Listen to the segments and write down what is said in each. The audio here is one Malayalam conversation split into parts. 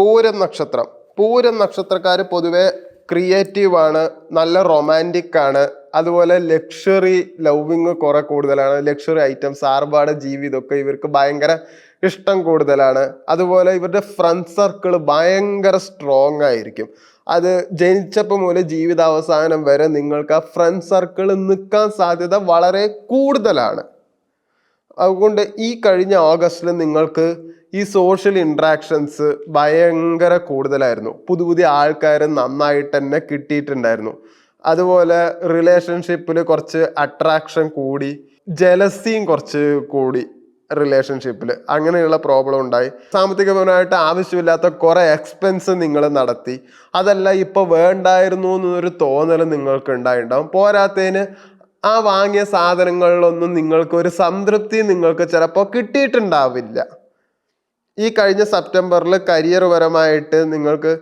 പൂരം നക്ഷത്രം. പൂരം നക്ഷത്രക്കാർ പൊതുവെ ക്രിയേറ്റീവ് ആണ് നല്ല റൊമാന്റിക് ആണ് അതുപോലെ ലക്ഷറി ലവിങ് കുറെ കൂടുതലാണ്. ലക്ഷറി ഐറ്റംസ് ആർഭാട ജീവിതമൊക്കെ ഇവർക്ക് ഭയങ്കര ഇഷ്ടം കൂടുതലാണ്. അതുപോലെ ഇവരുടെ ഫ്രണ്ട് സർക്കിൾ ഭയങ്കര സ്ട്രോങ് ആയിരിക്കും. അത് ജനിച്ചപ്പോൾ മുതൽ ജീവിതാവസാനം വരെ നിങ്ങൾക്ക് ആ ഫ്രണ്ട് സർക്കിൾ നിൽക്കാൻ സാധ്യത വളരെ കൂടുതലാണ്. അതുകൊണ്ട് ഈ കഴിഞ്ഞ ഓഗസ്റ്റിൽ നിങ്ങൾക്ക് ഈ സോഷ്യൽ ഇൻട്രാക്ഷൻസ് ഭയങ്കര കൂടുതലായിരുന്നു. പുതിയ പുതിയ ആൾക്കാർ നന്നായിട്ട് തന്നെ കിട്ടിയിട്ടുണ്ടായിരുന്നു. അതുപോലെ റിലേഷൻഷിപ്പിൽ കുറച്ച് അട്രാക്ഷൻ കൂടി ജലസിയും കുറച്ച് കൂടി റിലേഷൻഷിപ്പിൽ അങ്ങനെയുള്ള പ്രോബ്ലം ഉണ്ടായി. സാമ്പത്തികപരമായിട്ട് ആവശ്യമില്ലാത്ത കുറേ എക്സ്പെൻസ് നിങ്ങൾ നടത്തി. അതല്ല ഇപ്പോൾ വേണ്ടായിരുന്നു എന്നൊരു തോന്നൽ നിങ്ങൾക്ക് ഉണ്ടായിട്ടുണ്ടാവും പോരാത്തതിന് ആ വാങ്ങിയ സാധനങ്ങളിലൊന്നും നിങ്ങൾക്ക് ഒരു സംതൃപ്തി നിങ്ങൾക്ക് ചിലപ്പോൾ കിട്ടിയിട്ടുണ്ടാവില്ല. ഈ കഴിഞ്ഞ സെപ്റ്റംബറിൽ കരിയർ പരമായിട്ട് നിങ്ങൾക്ക്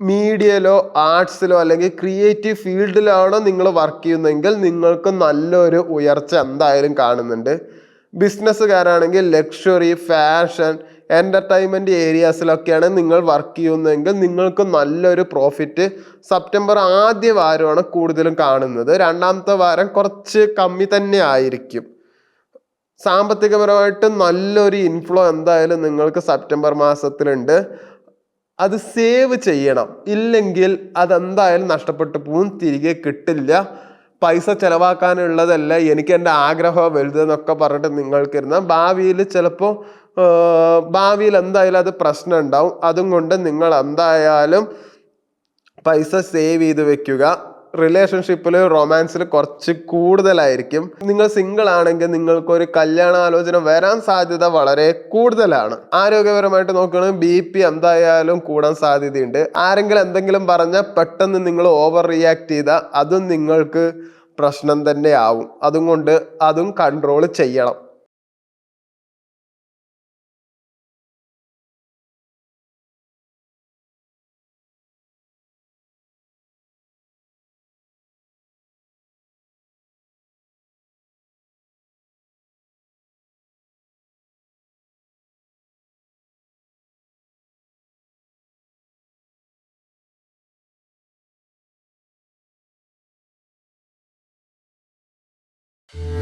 മീഡിയയിലോ ആർട്സിലോ അല്ലെങ്കിൽ ക്രിയേറ്റീവ് ഫീൽഡിലാണോ നിങ്ങൾ വർക്ക് ചെയ്യുന്നതെങ്കിൽ നിങ്ങൾക്ക് നല്ലൊരു ഉയർച്ച എന്തായാലും കാണുന്നുണ്ട്. ബിസിനസ്സുകാരാണെങ്കിൽ ലക്ഷറി ഫാഷൻ എന്റർടൈൻമെന്റ് ഏരിയാസിലൊക്കെയാണ് നിങ്ങൾ വർക്ക് ചെയ്യുന്നതെങ്കിൽ നിങ്ങൾക്ക് നല്ലൊരു പ്രോഫിറ്റ് സെപ്റ്റംബർ ആദ്യ വാരമാണ് കൂടുതലും കാണുന്നത്. രണ്ടാമത്തെ വാരം കുറച്ച് കമ്മി തന്നെ ആയിരിക്കും. സാമ്പത്തികപരമായിട്ട് നല്ലൊരു ഇൻഫ്ലോ എന്തായാലും നിങ്ങൾക്ക് സെപ്റ്റംബർ മാസത്തിലുണ്ട്. അത് സേവ് ചെയ്യണം. ഇല്ലെങ്കിൽ അതെന്തായാലും നഷ്ടപ്പെട്ടു പോകും തിരികെ കിട്ടില്ല. പൈസ ചിലവാക്കാനുള്ളതല്ല. എനിക്ക് എന്റെ ആഗ്രഹം വലുതെന്നൊക്കെ പറഞ്ഞിട്ട് നിങ്ങൾക്കിരുന്ന ഭാവിയിൽ ചിലപ്പോൾ ഭാവിയിൽ എന്തായാലും അത് പ്രശ്നം ഉണ്ടാവും. അതും കൊണ്ട് നിങ്ങൾ എന്തായാലും പൈസ സേവ് ചെയ്ത് വെക്കുക. റിലേഷൻഷിപ്പിൽ റൊമാൻസിൽ കുറച്ച് കൂടുതലായിരിക്കും. നിങ്ങൾ സിംഗിൾ ആണെങ്കിൽ നിങ്ങൾക്ക് ഒരു കല്യാണാലോചന വരാൻ സാധ്യത വളരെ കൂടുതലാണ്. ആരോഗ്യപരമായിട്ട് നോക്കുകയാണെങ്കിൽ ബി പി എന്തായാലും കൂടാൻ സാധ്യതയുണ്ട്. ആരെങ്കിലും എന്തെങ്കിലും പറഞ്ഞാൽ പെട്ടെന്ന് നിങ്ങൾ ഓവർ റിയാക്ട് ചെയ്താൽ അതും നിങ്ങൾക്ക് പ്രശ്നം തന്നെ ആവും അതും കൊണ്ട് അതും കൺട്രോൾ ചെയ്യണം. Yeah.